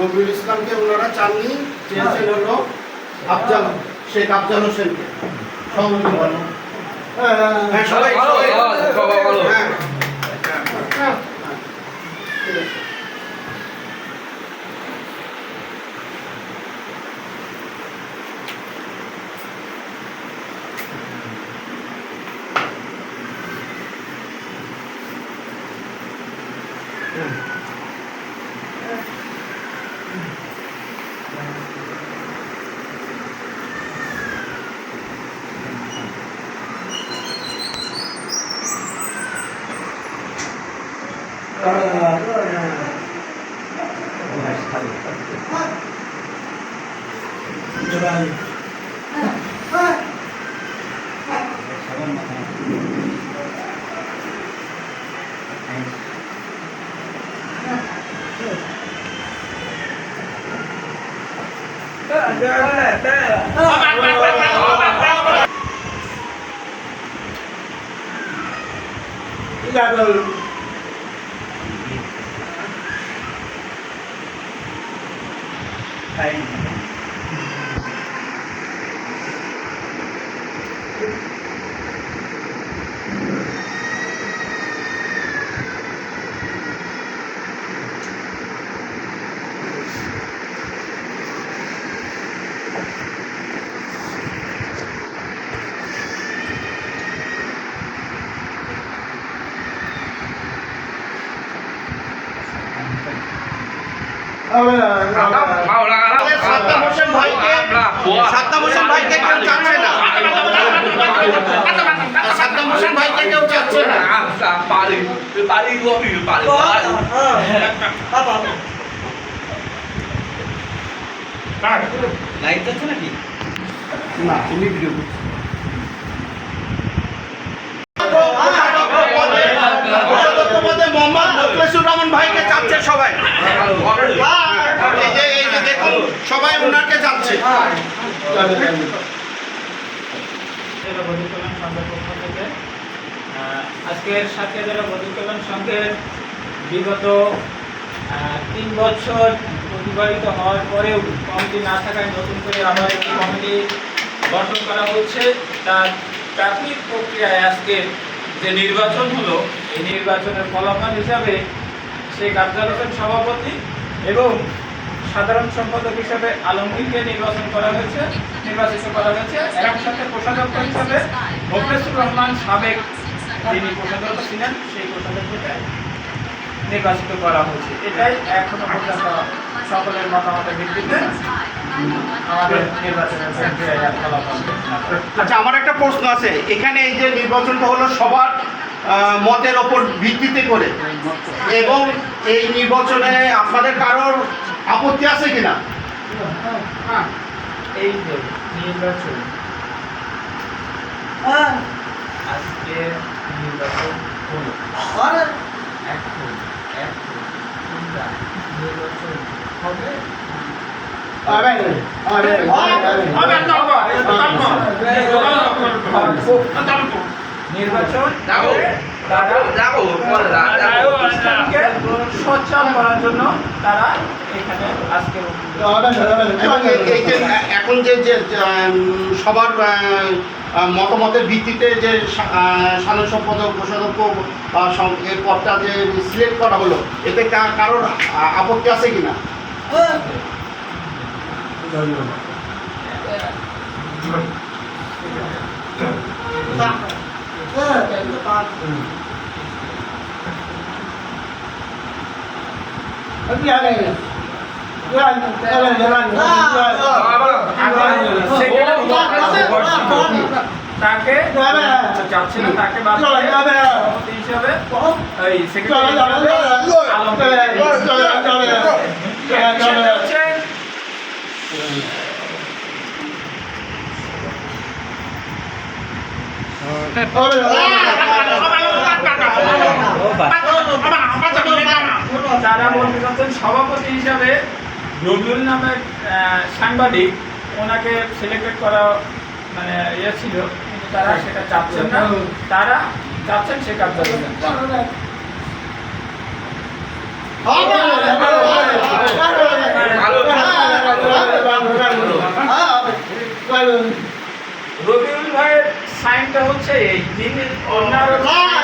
রবিউল ইসলামকে ওনারা চাননি চেয়েছেন হলো আফজাল শেখ আফজাল হোসেনকে। সভাপতি বলো হ্যাঁ সবাই সবাই হ্যাঁ হ্যাঁ ঠিক আছে আমাদের সাদ্দাম হোসেন ভাইকে সাদ্দাম হোসেন ভাইকে কেউ চাচ্ছে না। সাদ্দাম হোসেন ভাইকে কেউ চাচ্ছে না। লাইট আছে নাকি? না তুমি ভিডিও করছ কোষাধ্যক্ষ পদে মোহাম্মদ মোখলেসুর রহমান ভাইকে চাচ্ছে সবাই এই যে এই যে দেখুন সবাই সংঘের পক্ষ থেকে। আজকের সাথে জেলা বধূ কল্যাণ সংঘের বিগত তিন বছর অতিবাহিত হওয়ার পরেও কমিটি না থাকায় নতুন করে আবার একটি কমিটি গঠন করা হচ্ছে। তার প্রাথমিক প্রক্রিয়ায় আজকে যে নির্বাচন হলো এই নির্বাচনের ফলাফল হিসাবে শেখ আফজাল সভাপতি এবং সাধারণ সম্পাদক হিসেবে আলমগীরকে নির্বাচন করা হয়েছে নির্বাচিত করা হয়েছে। একই সাথে কোষাধ্যক্ষ হিসেবে মোখলেসুর রহমান সাবেক যিনি কোষাধ্যক্ষ ছিলেন সেই কোষাধ্যক্ষকে নির্বাচিত করা হয়েছে। এটাই এখনও পর্যন্ত সকলের মতামতের ভিত্তিতে আমাদের নির্বাচনের আচ্ছা আমার একটা প্রশ্ন আছে। এখানে এই যে নির্বাচনটা হলো সবার মতের ওপর ভিত্তিতে করে। এবং এই নির্বাচনে আপনাদের কারোর আপত্তি আছে কিনা? এই যে নির্বাচন। আজকে নির্বাচন হলো। এখন এখন নির্বাচন হবে? নির্বাচন করার জন্য তারা এখানে যে যে সবার মতামতের ভিত্তিতে যে সাধারণ সম্পাদক কোষাধ্যক্ষ এর পদটা যে সিলেক্ট করা হলো এতে কারোর আপত্তি আছে কিনা তাকে যাচ্ছে না তাকে বাদ হিসাবে আলমগীরকে একই সাথে হচ্ছে সাংবাদিক ওনাকে সিলেক্টেড করা মানে ইয়ে ছিল কিন্তু তারা সেটা চাচ্ছেন না তারা চাচ্ছেন সে কাজ রবিউল ভাইয়ের সাইনটা হচ্ছে এই যিনি ওনার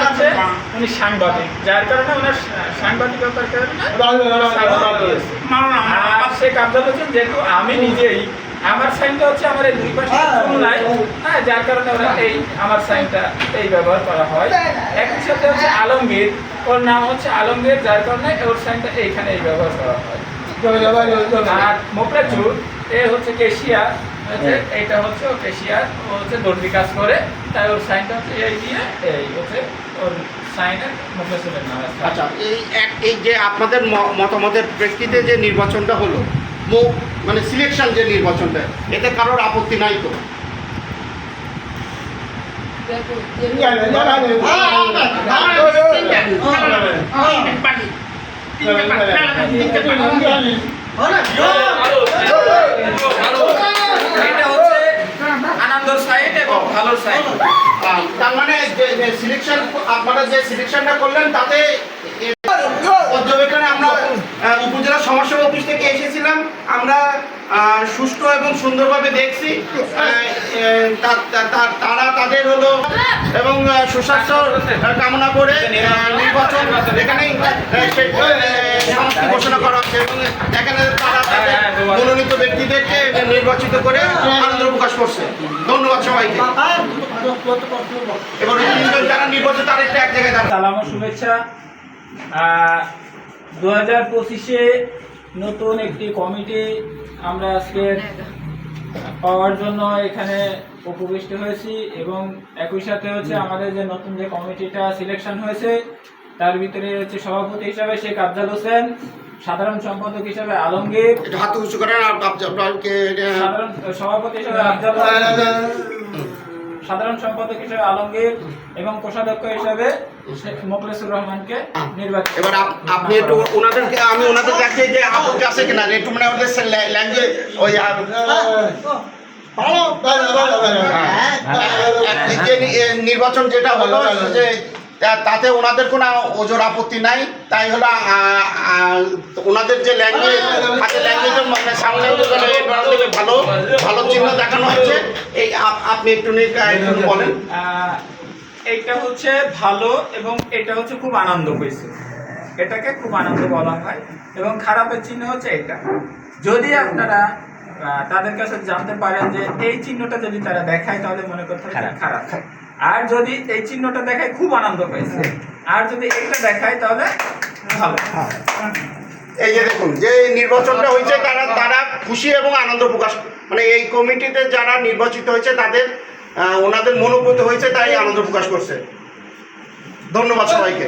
হচ্ছে উনি সাংবাদিক। যার কারণে ওনার সাংবাদিকতার কারণে সে কাবজা যেহেতু আমি নিজেই আমার সাইনটা হচ্ছে আমার এই দুই পাশে খুলনায় হ্যাঁ যার কারণে ওরা এই আমার সাইনটা এই ব্যবহার করা হয়। একই সাথে হচ্ছে আলমগীর ওর নাম হচ্ছে আলমগীর যার কারণে ওর সাইনটা এইখানে এই ব্যবহার করা হয়। আর মোকরাচুর এ হচ্ছে হচ্ছে এইটা হচ্ছে ও কেশিয়ার ও হচ্ছে দর্জি কাজ করে তাই ওর সাইনটা হচ্ছে এই দিয়ে এই হচ্ছে ওর সাইনের নাম আচ্ছা এই এক এই যে আপনাদের ম- মতামতের প্রেক্ষিতে যে নির্বাচনটা হলো মানে সিলেকশন যে নির্বাচনটা এতে কারোর আপত্তি নাই তো হচ্ছে আনন্দর সাইড আহ, তার মানে সিলেকশন আপনারা যে সিলেকশনটা করলেন তাতে পর্যবেক্ষণে আমরা উপজেলা সমাজসেবা অফিস থেকে এসেছিলাম। আমরা সুষ্ঠু এবং সুন্দরভাবে দেখছি। তারা তাদের হলো এবং সুস্বাস্থ্য কামনা করে নির্বাচন এখানে সমাপ্তি ঘোষণা করা হচ্ছে। এবং এখানে তারা তাদের মনোনীত ব্যক্তিদেরকে নির্বাচিত করে করছে। ধন্যবাদ সবাইকে। এবার তিনজন যারা নির্বাচিত তারা একটু এক জায়গায় দাঁড়ান। শুভেচ্ছা। দু হাজার পঁচিশে নতুন একটি কমিটি আমরা আজকে পাওয়ার জন্য এখানে উপবিষ্ট হয়েছি এবং একই সাথে হচ্ছে আমাদের যে নতুন যে কমিটিটা সিলেকশন হয়েছে, তার ভিতরে হচ্ছে সভাপতি হিসাবে শেখ আফজাল হোসেন সাধারণ সম্পাদক হিসাবে আলমগীর হাত উঁচু করেন আর আপনাকে সাধারণ সভাপতি হিসাবে আফজাল সাধারণ সম্পাদক হিসেবে আলমগীর এবং কোষাধ্যক্ষ হিসেবে শেখ মোখলেসুর রহমানকে নির্বাচিত এবার আপ- আপনি একটু ওনাদেরকে আমি ওনাদের দেখে যে আপত্তি আছে কিনা একটু মানে ওদের ল্যাঙ্গুয়েজ ওই এ, নির্বাচন যেটা হলো যে তাতে ওনাদের কোনো ওজোর আপত্তি নাই। তাই হলো ওনাদের যে ল্যাঙ্গুয়েজ ল্যাঙ্গুয়েজের মানে সামনে ভালো ভালো চিহ্ন দেখানো হচ্ছে। এই আপ- আপনি একটু বলেন। এইটা হচ্ছে ভালো এবং এটা হচ্ছে খুব আনন্দ হয়েছে। এটাকে খুব আনন্দ বলা হয় এবং খারাপের চিহ্ন হচ্ছে এটা। যদি আপনারা তাদের কাছে জানতে পারেন যে এই চিহ্নটা যদি তারা দেখায় তাহলে মনে করতে হবে খারাপ। আর যদি এই চিহ্নটা দেখায় খুব আনন্দ পাইছে। আর যদি এটা দেখায় তাহলে ভালো। এই যে দেখুন, যে নির্বাচনটা হয়েছে, তারা তারা খুশি এবং আনন্দ প্রকাশ মানে এই কমিটিতে যারা নির্বাচিত হয়েছে, তাদের ওনাদের মনোভূত হয়েছে, তাই আনন্দ প্রকাশ করছে। ধন্যবাদ সবাইকে।